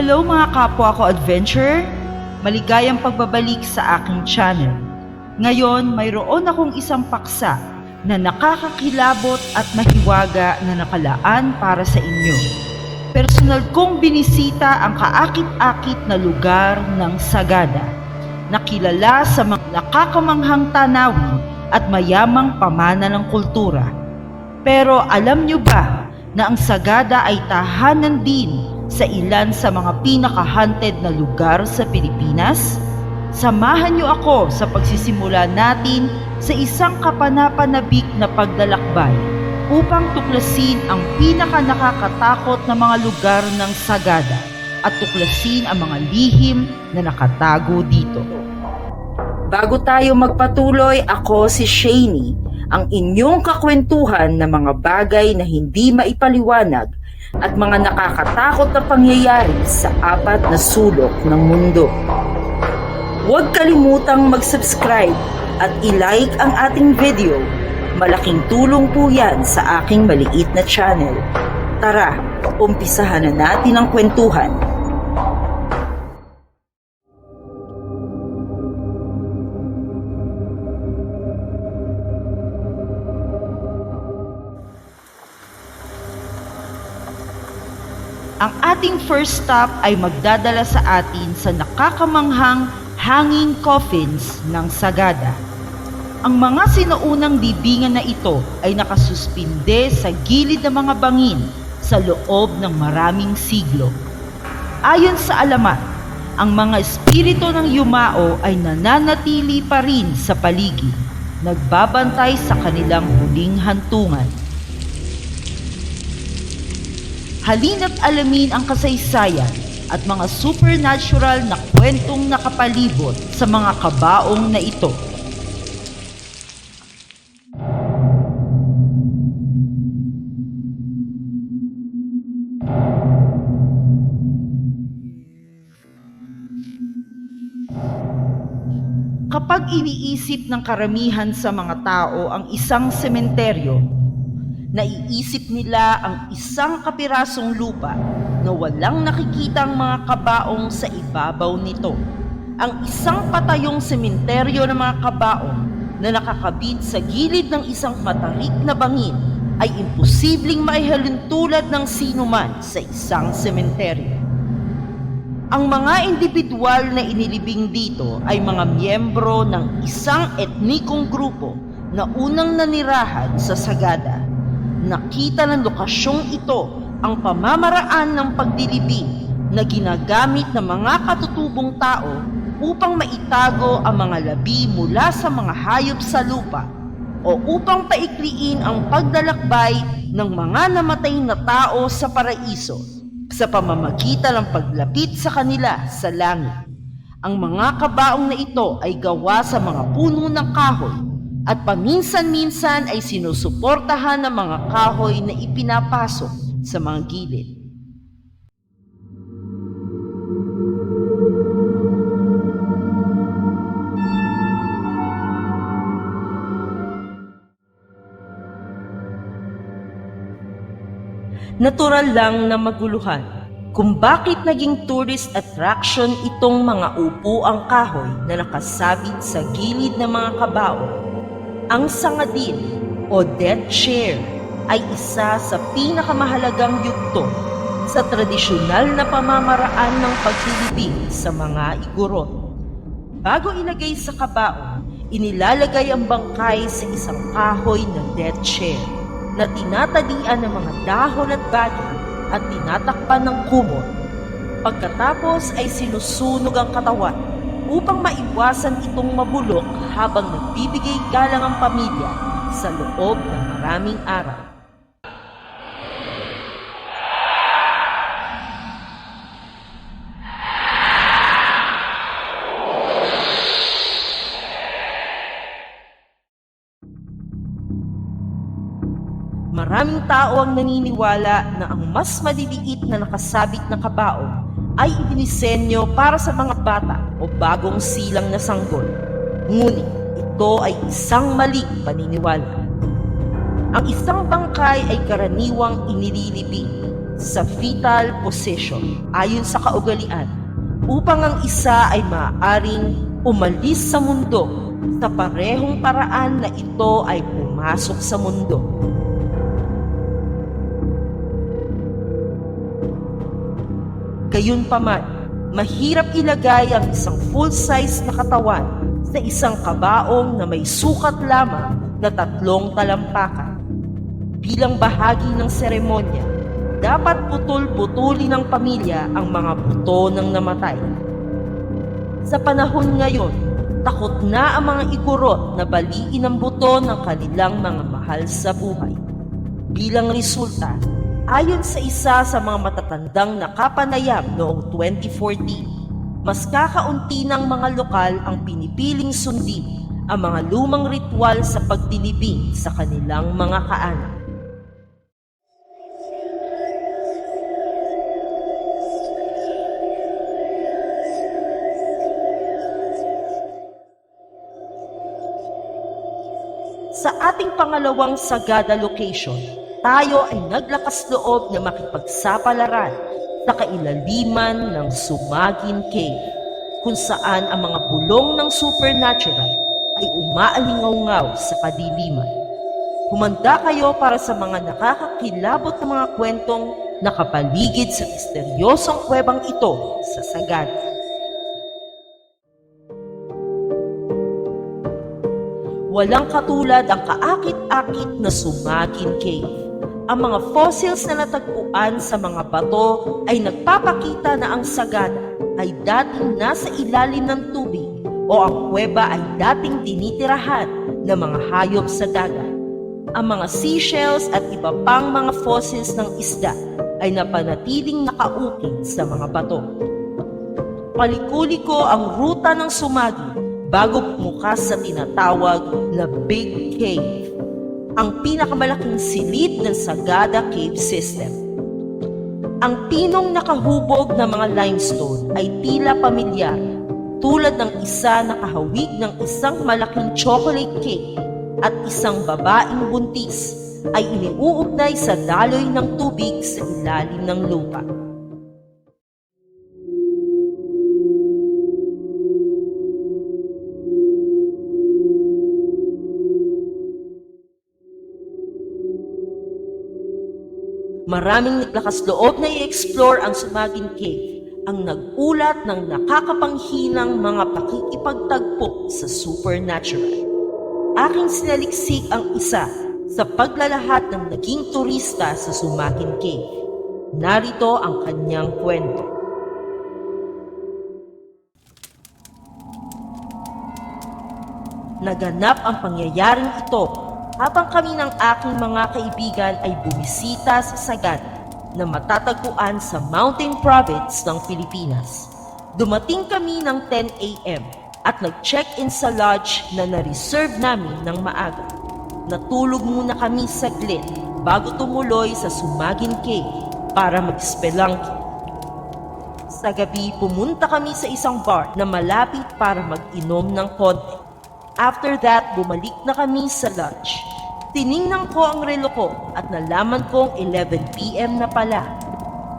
Hello mga kapwa ko adventurer! Maligayang pagbabalik sa aking channel. Ngayon, mayroon akong isang paksa na nakakakilabot at mahiwaga na nakalaan para sa inyo. Personal kong binisita ang kaakit-akit na lugar ng Sagada, nakilala sa mga nakakamanghang tanawin at mayamang pamana ng kultura. Pero alam nyo ba na ang Sagada ay tahanan din sa ilan sa mga pinaka-haunted na lugar sa Pilipinas? Samahan niyo ako sa pagsisimula natin sa isang kapanapanabik na paglalakbay upang tuklasin ang pinaka-nakakatakot na mga lugar ng Sagada at tuklasin ang mga lihim na nakatago dito. Bago tayo magpatuloy, ako si Shani, ang inyong kakwentuhan ng mga bagay na hindi maipaliwanag at mga nakakatakot na pangyayari sa apat na sulok ng mundo. Huwag kalimutang mag-subscribe at i-like ang ating video. Malaking tulong po yan sa aking maliit na channel. Tara, umpisahan na natin ang kwentuhan. Ating first stop ay magdadala sa atin sa nakakamanghang hanging coffins ng Sagada. Ang mga sinaunang libingan na ito ay nakasuspinde sa gilid ng mga bangin sa loob ng maraming siglo. Ayon sa alamat, ang mga espiritu ng yumao ay nananatili pa rin sa paligid, nagbabantay sa kanilang huling hantungan. Halina't alamin ang kasaysayan at mga supernatural na kwentong nakapalibot sa mga kabaong na ito. Kapag iniisip ng karamihan sa mga tao ang isang sementeryo, naiisip nila ang isang kapirasong lupa na walang nakikitang mga kabaong sa ibabaw nito. Ang isang patayong sementeryo ng mga kabaong na nakakabit sa gilid ng isang matarik na bangin ay imposibleng maihalintulad ng sinuman sa isang sementeryo. Ang mga individual na inilibing dito ay mga miyembro ng isang etnikong grupo na unang nanirahan sa Sagada. Nakita ng lokasyong ito ang pamamaraan ng pagdilibing na ginagamit ng mga katutubong tao upang maitago ang mga labi mula sa mga hayop sa lupa o upang paikliin ang pagdalakbay ng mga namatay na tao sa paraiso sa pamamagitan ng paglapit sa kanila sa langit. Ang mga kabaong na ito ay gawa sa mga puno ng kahoy at paminsan-minsan ay sinusuportahan ng mga kahoy na ipinapasok sa mga gilid. Natural lang na maguluhan kung bakit naging tourist attraction itong mga upuang kahoy na nakasabit sa gilid ng mga kabao. Ang sangadin o dead chair ay isa sa pinakamahalagang yugto sa tradisyonal na pamamaraan ng pagtitibig sa mga igorot. Bago ilagay sa kabao, inilalagay ang bangkay sa isang kahoy na dead chair na tinatalian ng mga dahon at bagay at tinatakpan ng kumot. Pagkatapos ay sinusunog ang katawan upang maiwasan itong mabulok habang nagbibigay galang ang pamilya sa loob ng maraming araw. Maraming tao ang naniniwala na ang mas maliliit na nakasabit na kabaong ay idinisenyo para sa mga bata o bagong silang na sanggol. Ngunit ito ay isang maling paniniwala. Ang isang bangkay ay karaniwang inililibing sa fetal position ayon sa kaugalian upang ang isa ay maaaring umalis sa mundo sa parehong paraan na ito ay pumasok sa mundo. Gayunpaman, mahirap ilagay ang isang full-size na katawan sa isang kabaong na may sukat lamang na tatlong talampakan. Bilang bahagi ng seremonya, dapat putol-putuli ng pamilya ang mga buto ng namatay. Sa panahon ngayon, takot na ang mga igurot na baliin ang buto ng kanilang mga mahal sa buhay. Bilang resulta, ayon sa isa sa mga matatandang nakapanayam noong 2014, mas kakaunti ng mga lokal ang pinipiling sundin ang mga lumang ritual sa pagdilibing sa kanilang mga kaanak. Sa ating pangalawang Sagada location, tayo ay naglakas loob na makipagsapalaran sa kailaliman ng Sumagin Cave, kung saan ang mga bulong ng supernatural ay umaalingaw sa kadiliman. Humanda kayo para sa mga nakakakilabot na mga kwentong nakapaligid sa misteryosong kwebang ito sa Sagada. Walang katulad ang kaakit-akit na Sumagin Cave. Ang mga fossils na natagpuan sa mga bato ay nagpapakita na ang sagada ay dating nasa ilalim ng tubig o ang kuweba ay dating tinitirahan ng mga hayop sa dagat. Ang mga seashells at iba pang mga fossils ng isda ay napanatiling nakaukit sa mga bato. Palikuli-ko ang ruta ng sumagi bago bumukas sa tinatawag na Big Cave, ang pinakamalaking silid ng Sagada Cave System. Ang pinong nakahubog na mga limestone ay tila pamilyar, tulad ng isa na kahawig ng isang malaking chocolate cake at isang babaeng buntis ay iniuugnay sa daloy ng tubig sa ilalim ng lupa. Maraming naglakas loob na i-explore ang Sumagin Cave ang nagulat ng nakakapanghinang mga pakikipagtagpo sa supernatural. Aking sinaliksik ang isa sa paglalahat ng naging turista sa Sumagin Cave. Narito ang kanyang kwento. Naganap ang pangyayaring ito habang kami ng aking mga kaibigan ay bumisita sa Sagada na matatagpuan sa Mountain Province ng Pilipinas. Dumating kami ng 10 a.m. at nag-check-in sa lodge na na-reserve namin ng maaga. Natulog muna kami saglit bago tumuloy sa Sumagin Cave para mag-spelunking. Sa gabi, pumunta kami sa isang bar na malapit para mag-inom ng konti. After that, bumalik na kami sa lodge. Tiningnan ko ang relo ko at nalaman kong 11pm na pala.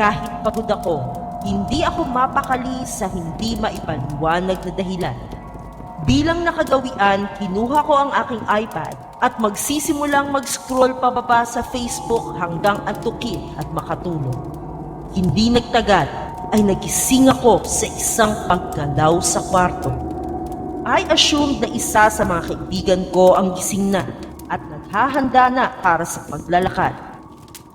Kahit pagod ako, hindi ako mapakali sa hindi maipaliwanag na dahilan. Bilang nakagawian, kinuha ko ang aking iPad at magsisimulang mag-scroll pababa sa Facebook hanggang antukin at makatulog. Hindi nagtagal ay nagising ako sa isang paggalaw sa kwarto. I assumed na isa sa mga kaibigan ko ang gising na naghahanda na para sa paglalakad.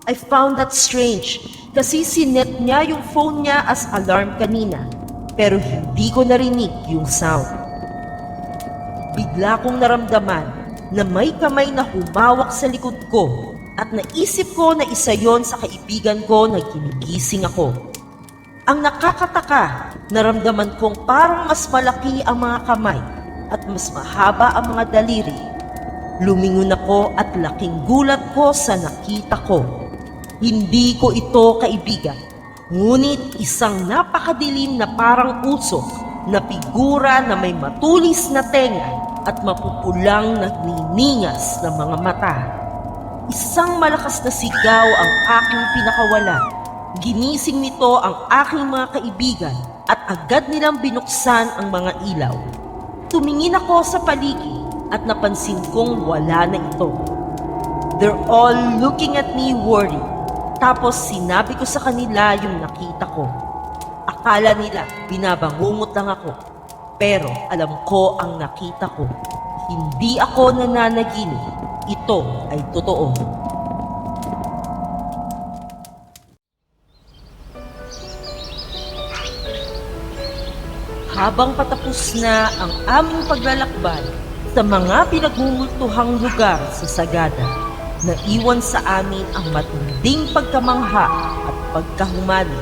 I found that strange kasi sinet niya yung phone niya as alarm kanina pero hindi ko narinig yung sound. Bigla kong naramdaman na may kamay na humawak sa likod ko at naisip ko na isa yon sa kaibigan ko na ginigising ako. Ang nakakataka, naramdaman kong parang mas malaki ang mga kamay at mas mahaba ang mga daliri. Lumingon ako at laking gulat ko sa nakita ko. Hindi ko ito kaibigan, ngunit isang napakadilim na parang usok na figura na may matulis na tenga at mapupulang nagniningas na mga mata. Isang malakas na sigaw ang aking pinakawalan Ginising nito ang aking mga kaibigan at agad nilang binuksan ang mga ilaw. Tumingin ako sa paligid at napansin kong wala na ito. They're all looking at me worried. Tapos sinabi ko sa kanila yung nakita ko. Akala nila binabangungot lang ako. Pero alam ko ang nakita ko. Hindi ako nananaginip. Ito ay totoo. Habang patapos na ang aming paglalakbay sa mga pinagmumultuhang lugar sa Sagada, naiwan sa amin ang matinding pagkamangha at pagkahumani.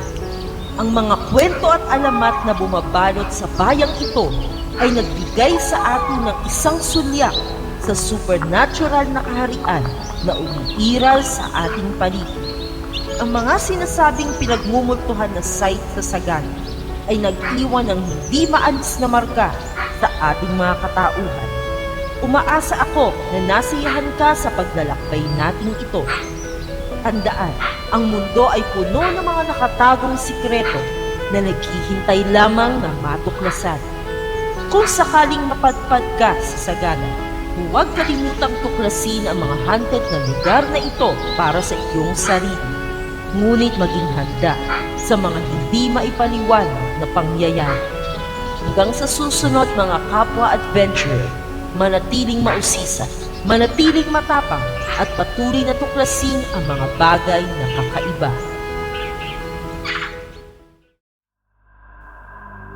Ang mga kwento at alamat na bumabalot sa bayang ito ay nagbigay sa atin ng isang sulyak sa supernatural na kaharian na umiiral sa ating paligid. Ang mga sinasabing pinagmumultuhan na site sa Sagada ay nag-iwan ng hindi maalis na marka sa ating mga katauhan. Umaasa ako na nasiyahan ka sa paglalakbay nating ito. Tandaan, ang mundo ay puno ng mga nakatagong sikreto na naghihintay lamang na matuklasan. Kung sakaling mapadpad ka sa Sagana, huwag kalimutang tuklasin ang mga haunted na lugar na ito para sa iyong sarili. Ngunit maging handa sa mga hindi maipaliwanag na pangyayari. Hanggang sa susunod mga kapwa adventurer, manatiling mausisa, manatiling matapang at patuloy na tuklasin ang mga bagay na kakaiba.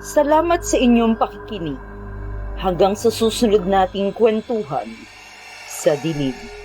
Salamat sa inyong pakikinig. Hanggang sa susunod nating kwentuhan sa dilim.